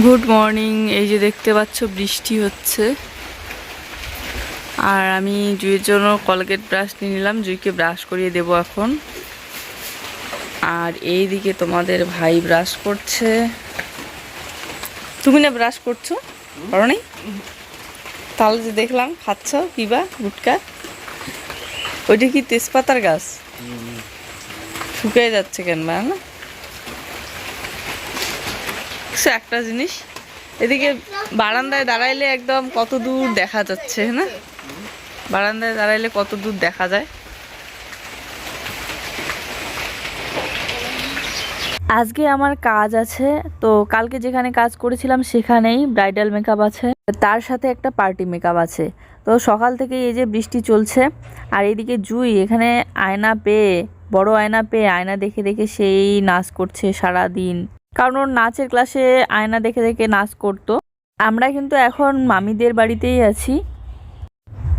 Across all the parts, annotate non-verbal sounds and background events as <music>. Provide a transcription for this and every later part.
Good morning এই যে দেখতে পাচ্ছ বৃষ্টি হচ্ছে। আর আমি জুইয়ের জন্য কলগেট ব্রাশ নিয়ে নিলাম জুইকে ব্রাশ করিয়ে দেব এখন। আর এই দিকে তোমাদের ভাই ব্রাশ করছে। তুমি না ব্রাশ করছ? করো নি তাহলে যে দেখলাম খাচ্ছ পিবা গুটকা। ওইটা কি তেজপাতার গাছ? শুকিয়ে যাচ্ছে কেন বা না দেখছ একটা জিনিস? এদিকে বারান্দায় দাঁড়াইলে একদম কত দূর দেখা যাচ্ছে না? বারান্দায় দাঁড়াইলে কত দূর দেখা যায়। আজকে আমার কাজ আছে, তো কালকে যেখানে কাজ করেছিলাম সেখানেই ব্রাইডাল মেকআপ আছে। তার সাথে একটা পার্টি মেকআপ আছে। তো সকাল থেকে এই যে বৃষ্টি চলছে, আর এদিকে জুই এখানে আয়না পেয়ে, বড় আয়না পেয়ে আয়না দেখে দেখে সেই নাচ করছে সারা দিন কারণ ওর নাচের ক্লাসে আয়না দেখে দেখে নাচ করতো। আমরা কিন্তু এখন মামিদের বাড়িতেই আছি।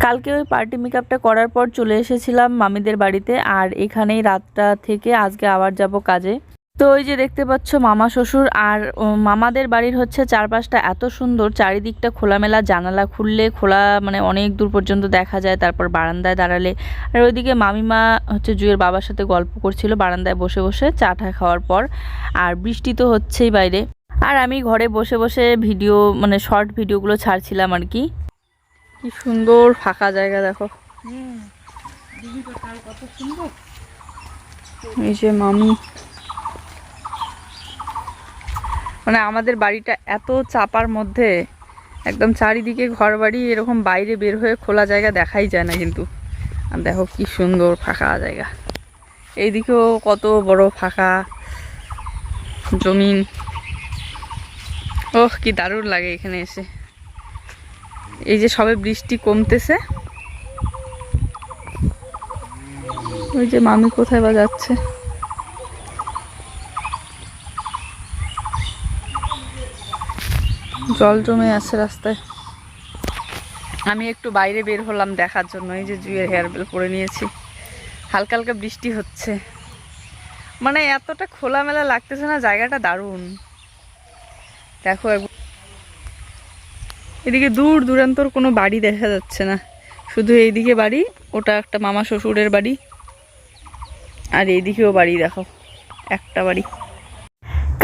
কালকে ওই পার্টি মেকআপটা করার পর চলে এসেছিলাম মামিদের বাড়িতে, আর এখানেই রাতটা থেকে আজকে আবার যাব কাজে। তো ওই যে দেখতে পাচ্ছ মামা শ্বশুর আর মামাদের বাড়ির হচ্ছে চারপাশটা এত সুন্দর চারিদিকটা খোলামেলা জানালা খুললে খোলা মানে অনেক দূর পর্যন্ত দেখা যায় তারপর বারান্দায় দাঁড়ালে। আর ওইদিকে মামিমা হচ্ছে জুয়ের বাবার সাথে গল্প করছিল বারান্দায় বসে বসে চা টা খাওয়ার পর আর বৃষ্টি তো হচ্ছেই বাইরে। আর আমি ঘরে বসে বসে ভিডিও মানে শর্ট ভিডিওগুলো ছাড়ছিলাম আর কি। কি সুন্দর ফাঁকা জায়গা দেখো। এই যে মামি। মানে আমাদের বাড়িটা এত চাপার মধ্যে, একদম চারিদিকে ঘর বাড়ি এরকম বাইরে বের হয়ে খোলা জায়গা দেখাই যায় না কিন্তু। দেখো কি সুন্দর ফাঁকা জায়গা। এইদিকেও কত বড় ফাঁকা জমিন। ওহ, কি দারুণ লাগে এখানে এসে। এই যে সবে বৃষ্টি কমতেছে। ওই যে মামি কোথায় বা যাচ্ছে। জল জমে আছে রাস্তায়। আমি একটু বাইরে বের হলাম দেখার জন্য, এই যে জুয়ের হেয়ার বেল পরে নিয়েছি। হালকা হালকা বৃষ্টি হচ্ছে। মানে এতটা খোলামেলা লাগতেছে না, জায়গাটা দারুণ। দেখো এদিকে দূর দূরান্তর কোনো বাড়ি দেখা যাচ্ছে না। শুধু এইদিকে বাড়ি, ওটা একটা মামা শ্বশুরের বাড়ি। আর এইদিকেও বাড়ি, দেখো। একটা বাড়ি।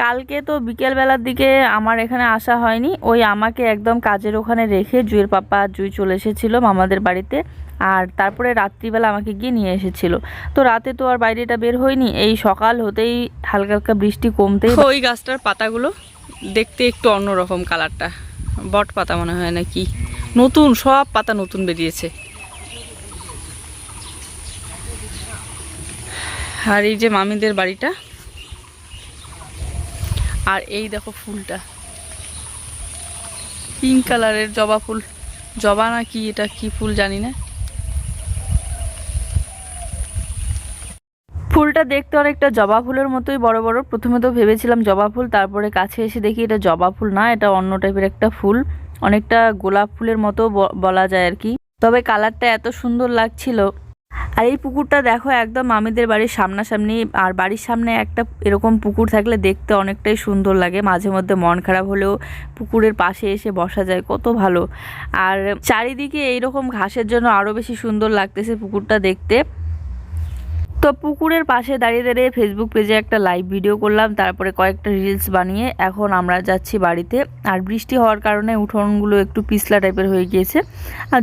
কালকে তো বিকেলবেলার দিকে আমার এখানে আসা হয়নি। ওই আমাকে একদম কাজের ওখানে রেখে জুয়ের পাপা, জুই চলে এসেছিল মামাদের বাড়িতে আর তারপরে রাত্রিবেলা আমাকে গিয়ে নিয়ে এসেছিল। তো রাতে তো আর বাইরেটা বের হয়নি। এই সকাল হতেই হালকা হালকা বৃষ্টি কমতেই ওই গাছটার পাতাগুলো দেখতে একটু অন্যরকম কালারটা। বট পাতা মনে হয় নাকি? নতুন, সব পাতা নতুন বেরিয়েছে। আর এই যে মামিদের বাড়িটা আর এই দেখো ফুলটা। পিঙ্ক কালারের জবা ফুল। জবা না কি, এটা কি ফুল জানি না। ফুলটা দেখতে অনেকটা জবা ফুলের মতোই বড় বড়। প্রথমে তো ভেবেছিলাম জবা ফুল, তারপরে কাছে এসে দেখি এটা জবা ফুল না, এটা অন্য টাইপের একটা ফুল। অনেকটা গোলাপ ফুলের মতো বলা যায় আর কি। তবে কালারটা এত সুন্দর লাগছিল আর এই পুকুরটা দেখো একদম মামিদের বাড়ির সামনাসামনি, আর বাড়ির সামনে একটা এরকম পুকুর থাকলে দেখতে অনেকটাই সুন্দর লাগে। মাঝে মধ্যে মন খারাপ হলেও পুকুরের পাশে এসে বসা যায়, কত ভালো। আর চারিদিকে এইরকম ঘাসের জন্য আরও বেশি সুন্দর লাগতেছে পুকুরটা দেখতে। তো পুকুরের পাশে দাঁড়িয়ে দাঁড়িয়ে ফেসবুক পেজে একটা লাইভ ভিডিও করলাম, তারপরে কয়েকটা রিলস বানিয়ে এখন আমরা যাচ্ছি বাড়িতে। আর বৃষ্টি হওয়ার কারণে উঠোনগুলো একটু পিছলা টাইপের হয়ে গিয়েছে। আর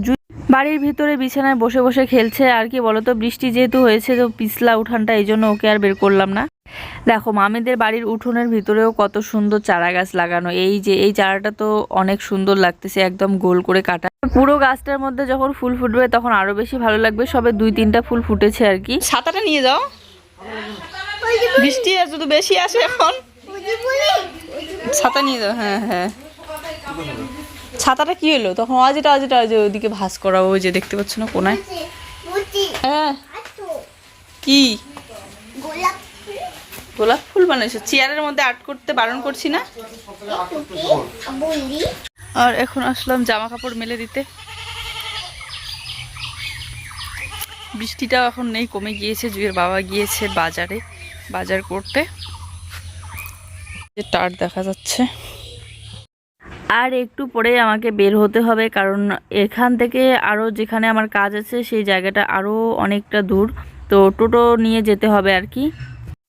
বাড়ির ভিতরে বিছানায় বসে বসে খেলছে, আর কি বলতো, বৃষ্টি যেহেতু হয়েছে, তো পিছলা উঠানটা এই জন্য ওকে আর বের করলাম না। দেখো, মামিদের বাড়ির উঠোনের ভিতরেও কত সুন্দর চারা গাছ লাগানো। এই যে, এই চারাটা তো অনেক সুন্দর লাগতেছে, একদম গোল করে কাটা। পুরো গাছটার মধ্যে যখন ফুল ফুটবে, তখন আরও বেশি ভালো লাগবে, সবে দুই তিনটা ফুল ফুটেছে আর কি। ছাতাটা নিয়ে যাও। বৃষ্টি যদি বেশি আসে এখন। ছাতা নিয়ে যাও হ্যাঁ হ্যাঁ। ছাতাটা কি হলো? তখন অজিটা অজিটা যে ওইদিকে ভাস করা ওই যে দেখতে পাচ্ছ না কোনায়? হ্যাঁ। কি? গোলাপ গোলাপ ফুল বানাইছো? চেয়ারের মধ্যে আর্ট করতে বারণ করছি না? আর এখন আসলাম জামা কাপড় মেলে দিতে। বৃষ্টিটাও এখন নেই কমে গিয়েছে। জুয়ের বাবা গিয়েছে বাজারে বাজার করতে। টার দেখা যাচ্ছে। আর একটু পরে আমাকে বের হতে হবে কারণ এখান থেকে আরও যেখানে আমার কাজ আছে সেই জায়গাটা আরও অনেকটা দূর। তো টোটো নিয়ে যেতে হবে আর কি।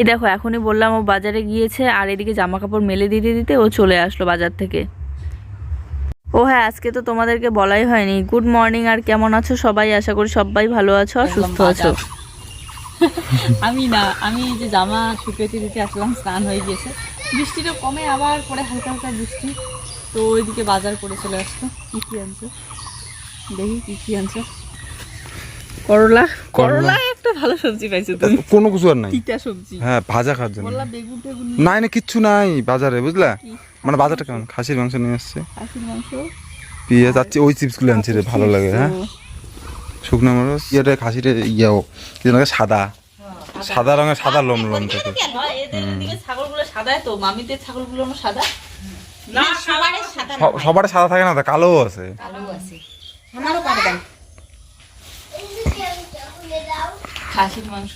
এই দেখো এখনই বললাম ও বাজারে গিয়েছে আর এদিকে জামা কাপড় মেলে দিতে দিতে ও চলে আসলো বাজার থেকে। ও হ্যাঁ আজকে তো তোমাদেরকে বলাই হয়নি। গুড মর্নিং আর কেমন আছো সবাই? আশা করি সবাই ভালো আছো আর সুস্থ আছো। <laughs> আমি না আমি যে জামা শুকিয়েতে দিতে আসলাম স্নান হয়ে গিয়েছে। বৃষ্টিটা কমে আবার পরে হালকা হালকা বৃষ্টি। তো ওইদিকে বাজার করে চলে আসতো কি কি আনছো? দেখি কি কি আনছো। করলা? করলা। একটা ভালো সবজি পাইছো তুমি। কোনো কিছু আর নাই। তিতা সবজি। হ্যাঁ ভাজা খাওয়ার জন্য। করলা বেগুন টেগুন নাই না কিচ্ছু নাই বাজারে বুঝলা? মানে বাজারটা কেমন? খাসির মাংস নিয়ে আসছে। খাসির মাংস। পেঁয়াজ আচ্ছা ওই আনছি রে ভালো লাগে হ্যাঁ? শুকনো মরিচ ইয়েটা খাসিটা ইয়াও যেন সাদা? সাদা। রঙের সাদা লোম লোম থাকে এদের এদিকে ছাগলগুলো সাদাই তো মামিদের ছাগলগুলো সাদা। না সাদা সবার সাদা থাকে না তো? আছে। কালো আছে। আমারও পারবেন খাসির মাংস।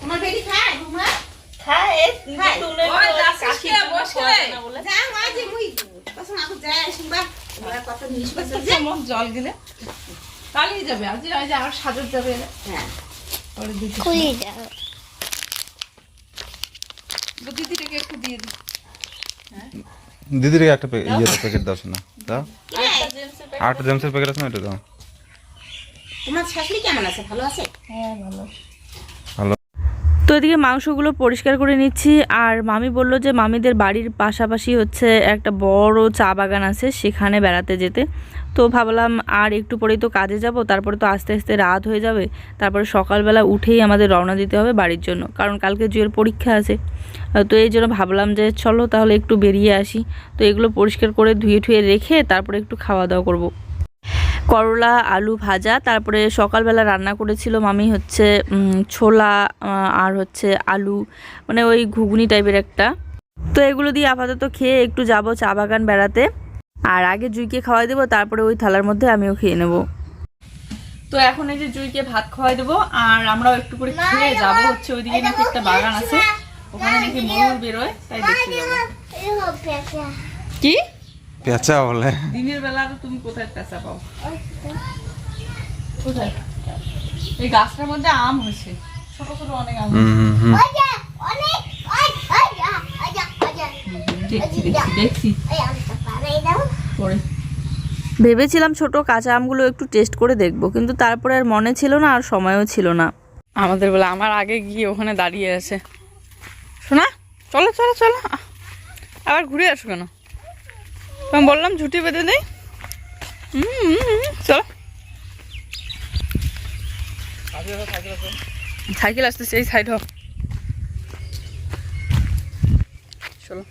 তোমার বেটি খায়? বুমা খায় খায়। তুলে ওই তো যাচ্ছিস কাশি বসে। খাওয়া যায় না বলে। যা মাঝে মুই। তখন aku যায় শুনবা। ওরা কত জিনিস যে। চামচ জল যাবে আজ আজ আর যাবে হ্যাঁ। দিদি দিদিটাকে একটু দিয়ে দিই। দিদির একটা ইয়ে প্যাকেট দাও না দাও। একটা জেমসের প্যাকেট আটটা জেমসের প্যাকেট আছে না এটা দাও। তোমার শাশুড়ি কেমন আছে? ভালো আছে? হ্যাঁ ভালো। এদিকে মাংসগুলো পরিষ্কার করে নিচ্ছি। আর মামি বলল যে মামিদের বাড়ির পাশাপাশি হচ্ছে একটা বড় চা বাগান আছে সেখানে বেড়াতে যেতে। তো ভাবলাম আর একটু পরেই তো কাজে যাব, তারপরে তো আস্তে আস্তে রাত হয়ে যাবে। তারপরে সকালবেলা উঠেই আমাদের রওনা দিতে হবে বাড়ির জন্য, কারণ কালকে জুয়ের পরীক্ষা আছে। তো এই জন্য ভাবলাম যে চলো তাহলে একটু বেরিয়ে আসি। তো এগুলো পরিষ্কার করে ধুয়ে ঠুয়ে রেখে তারপরে একটু খাওয়া দাওয়া করব। করলা আলু ভাজা তারপরে সকালবেলা রান্না করেছিল মামি হচ্ছে ছোলা আর হচ্ছে আলু মানে ওই ঘুগনি টাইপের একটা। তো এগুলো দিয়ে আপাতত খেয়ে একটু যাব চা বাগান বেড়াতে। আর আগে জুইকে খাওয়াই দেবো তারপরে ওই থালার মধ্যে আমিও খেয়ে নেব। তো এখন এই যে জুইকে ভাত খাওয়াই দেবো আর আমরাও একটু করে খেয়ে যাব। হচ্ছে ওইদিকে নাকি একটা বাগান আছে। ওখানে নাকি ময়ূর বেরোয় তাই দেখতে যাব। কি? পেঁচা বলে। দিনের বেলা তো তুমি কোথায় পেঁচা পাও? কোথায়? এই গাছটার মধ্যে আম হয়েছে। ছোট ছোট অনেক আম ভেবেছিলাম ছোট কাঁচা আমগুলো একটু টেস্ট করে দেখব কিন্তু তারপরে আর মনে ছিল না আর সময়ও ছিল না। আমাদের বলে আমার আগে গিয়ে ওখানে দাঁড়িয়ে আছে। শোনা চলো চলো চলো। আবার ঘুরে আসো কেন? আমি বললাম ঝুটি বেঁধে হুম, চলো। সাইকেল আসতেছে এই সাইড হোক চলো।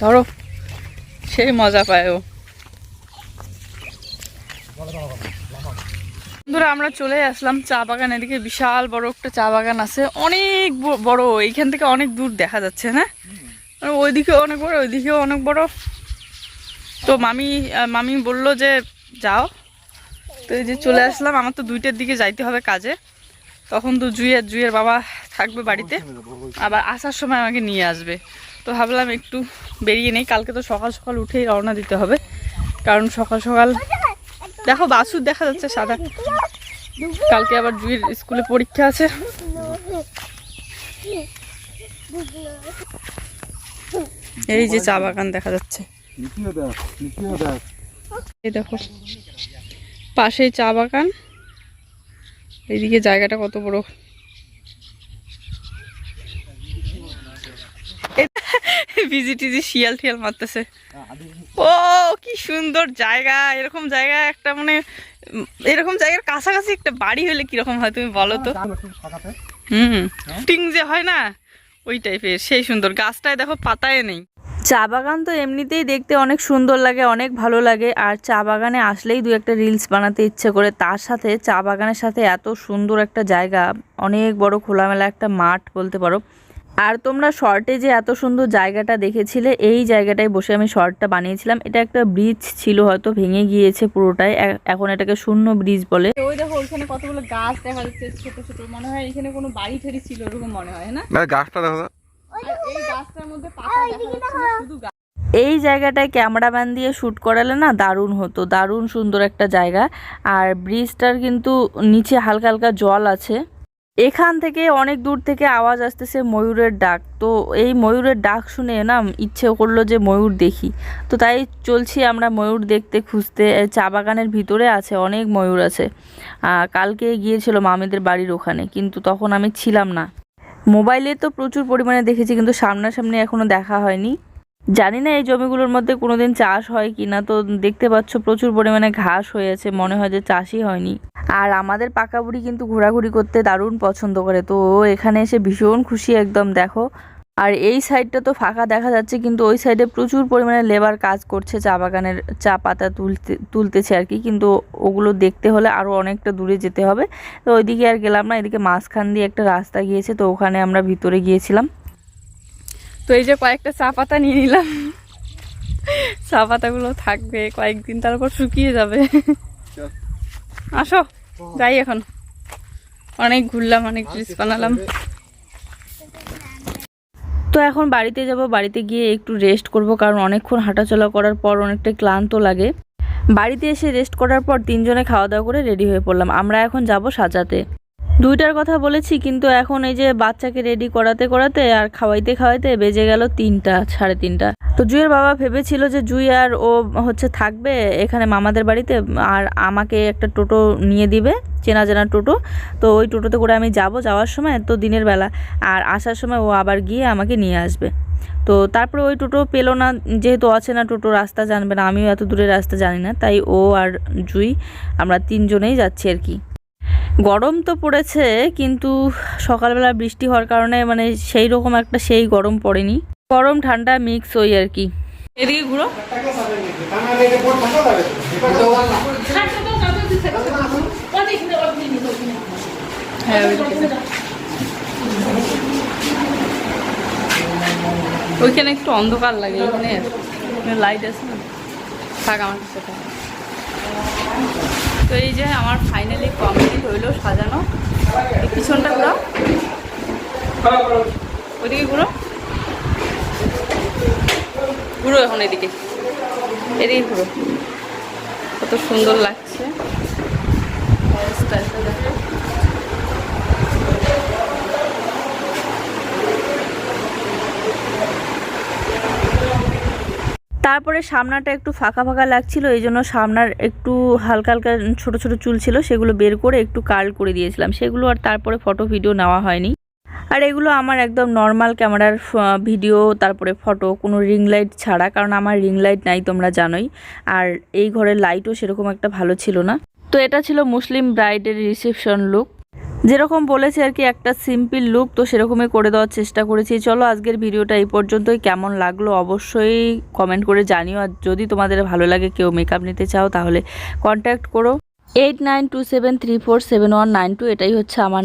ধরো সেই মজা পায় ও। বন্ধুরা আমরা চলে আসলাম চা বাগান এদিকে বিশাল বড় একটা চা বাগান আছে। অনেক বড় এইখান থেকে অনেক দূর দেখা যাচ্ছে না আর ওইদিকে অনেক বড় ওইদিকেও অনেক বড়। তো মামি মামি বলল যে, যাও। তো এই যে চলে আসলাম, আমার তো দুইটার দিকে যাইতে হবে কাজে। তখন তো জুইয়ের জুইয়ের বাবা থাকবে বাড়িতে। আবার আসার সময় আমাকে নিয়ে আসবে। তো ভাবলাম একটু বেরিয়ে নেই। কালকে তো সকাল সকাল উঠেই রওনা দিতে হবে। কারণ সকাল সকাল দেখো বাসুর দেখা যাচ্ছে সাদা। কালকে আবার জুইয়ের স্কুলে পরীক্ষা আছে। এই যে চা বাগান দেখা যাচ্ছে। এই দেখো পাশেই চা বাগান। এইদিকে জায়গাটা কত বড়। বিজি <laughs> টিজি শিয়াল টিয়াল মারতেছে। ও কি সুন্দর জায়গা এরকম জায়গা একটা মানে এরকম জায়গার কাছাকাছি একটা বাড়ি হলে কীরকম হয় তুমি বলো তো? হুম টিং যে হয় না? ওই টাইপের সেই সুন্দর। গাছটায় দেখো পাতায় নেই। চা বাগান তো এমনিতেই দেখতে অনেক সুন্দর লাগে, অনেক ভালো লাগে। আর চা বাগানে আসলেই দু একটা রিলস বানাতে ইচ্ছে করে। তার সাথে চা বাগানের সাথে এত সুন্দর একটা জায়গা, অনেক বড় খোলামেলা একটা মাঠ বলতে পারো। আর তোমরা শর্টে যে এত সুন্দর জায়গাটা দেখেছিলে এই জায়গাটায় বসে আমি শর্টটা বানিয়েছিলাম। এটা একটা ব্রিজ ছিল হয়তো ভেঙে গিয়েছে পুরোটাই। এখন এটাকে শূন্য ব্রিজ বলে। ওই দেখো ওইখানে কতগুলো গাছ দেখা যাচ্ছে ছোট ছোট। মনে হয় এখানে কোনো বাড়ি ঠাড়ি ছিল এরকম মনে হয় না? গাছটা দেখো এই গাছটার মধ্যে পাতা দেখা শুধু গাছ। এই জায়গাটায় ক্যামেরাম্যান দিয়ে শ্যুট করালে না দারুণ হতো দারুণ সুন্দর একটা জায়গা। আর ব্রিজটার কিন্তু নিচে হালকা হালকা জল আছে। এখান থেকে অনেক দূর থেকে আওয়াজ আসতেছে ময়ূরের ডাক। তো এই ময়ূরের ডাক শুনে না ইচ্ছে করল যে ময়ূর দেখি। তো তাই চলছি আমরা ময়ূর দেখতে খুঁজতে। চা বাগানের ভিতরে আছে, অনেক ময়ূর আছে। কালকে গিয়েছিল মামিদের বাড়ির ওখানে, কিন্তু তখন আমি ছিলাম না। মোবাইলে তো প্রচুর পরিমাণে দেখেছি, কিন্তু সামনাসামনি এখনও দেখা হয়নি। জানি না এই জমিগুলোর মধ্যে কোনোদিন চাষ হয় কি না তো দেখতে পাচ্ছ প্রচুর পরিমাণে ঘাস হয়েছে, মনে হয় যে চাষই হয়নি। আর আমাদের পাকা বুড়ি কিন্তু ঘোরাঘুরি করতে দারুণ পছন্দ করে। তো এখানে এসে ভীষণ খুশি একদম, দেখো। আর এই সাইডটা তো ফাঁকা দেখা যাচ্ছে, কিন্তু ওই সাইডে প্রচুর পরিমাণে লেবার কাজ করছে, চা বাগানের চা পাতা তুলতে, তুলতেছে আর কি। কিন্তু ওগুলো দেখতে হলে আরও অনেকটা দূরে যেতে হবে। তো ওইদিকে আর গেলাম না, এদিকে মাঝখান দিয়ে একটা রাস্তা গিয়েছে, তো ওখানে আমরা ভিতরে গিয়েছিলাম। তো এই যে কয়েকটা চা পাতা নিয়ে নিলাম। চা পাতাগুলো থাকবে কয়েকদিন তারপর শুকিয়ে যাবে। আসো যাই এখন। অনেক ঘুরলাম অনেক রিলস বানালাম। তো এখন বাড়িতে যাব বাড়িতে গিয়ে একটু রেস্ট করব কারণ অনেকক্ষণ হাঁটাচলা করার পর অনেকটা ক্লান্ত লাগে। বাড়িতে এসে রেস্ট করার পর তিনজনে খাওয়া দাওয়া করে রেডি হয়ে পড়লাম। আমরা এখন যাব সাজাতে। দুইটার কথা বলেছি, কিন্তু এখন এই যে বাচ্চাকে রেডি করাতে করাতে আর খাওয়াইতে খাওয়াইতে বেজে গেল তিনটা, সাড়ে তিনটা। তো জুইয়ের বাবা ভেবেছিল যে জুই আর ও হচ্ছে থাকবে এখানে মামাদের বাড়িতে, আর আমাকে একটা টোটো নিয়ে দিবে, চেনা চেনা টোটো। তো ওই টোটোতে করে আমি যাব যাওয়ার সময়, তো দিনের বেলা। আর আসার সময় ও আবার গিয়ে আমাকে নিয়ে আসবে। তো তারপরে ওই টোটো পেল না, যেহেতু অচেনা টোটো, রাস্তা জানবে না, আমিও এত দূরের রাস্তা জানি না, তাই ও আর জুই, আমরা তিনজনেই যাচ্ছি আর কি। গরম তো পড়েছে কিন্তু সকালবেলা বৃষ্টি হওয়ার কারণে মানে সেই রকম একটা সেই গরম পড়েনি। গরম ঠান্ডা মিক্স ওই আর কি। এদিকে ঘুরো। ওইখানে একটু অন্ধকার লাগে এখানে লাইট আছে না। থাক আমার থাক। তো এই যে আমার ফাইনালি কমপ্লিট হইল সাজানো। পিছনটা ঘুরো ওইদিকে ঘুরো। ঘুরো এখন এদিকে। এদিকে ঘুরো। কত সুন্দর লাগছে। তারপরে সামনাটা একটু ফাঁকা ফাঁকা লাগছিল, এই জন্য সামনার একটু হালকা হালকা ছোট ছোট চুল ছিল, সেগুলো বের করে একটু কার্ল করে দিয়েছিলাম। সেগুলো আর তারপরে ফটো ভিডিও নেওয়া হয়নি। আর এগুলো আমার একদম নর্মাল ক্যামেরার ভিডিও, তারপরে ফটো, কোনো রিং লাইট ছাড়া, কারণ আমার রিং লাইট নাই, তোমরা জানোই। আর এই ঘরের লাইটও সেরকম একটা ভালো ছিল না। তো এটা ছিল মুসলিম ব্রাইডের রিসেপশন লুক। যেরকম বলেছে আর কি, একটা সিম্পল লুক তো সেরকমই করে দেওয়ার চেষ্টা করেছি। চলো আজকের ভিডিওটা এই পর্যন্তই। কেমন লাগল অবশ্যই কমেন্ট করে জানিও। আর যদি তোমাদের ভালো লাগে, কেউ মেকআপ নিতে চাও, তাহলে কন্ট্যাক্ট করো। Eight nine two seven three four seven one nine two এটাই হচ্ছে আমার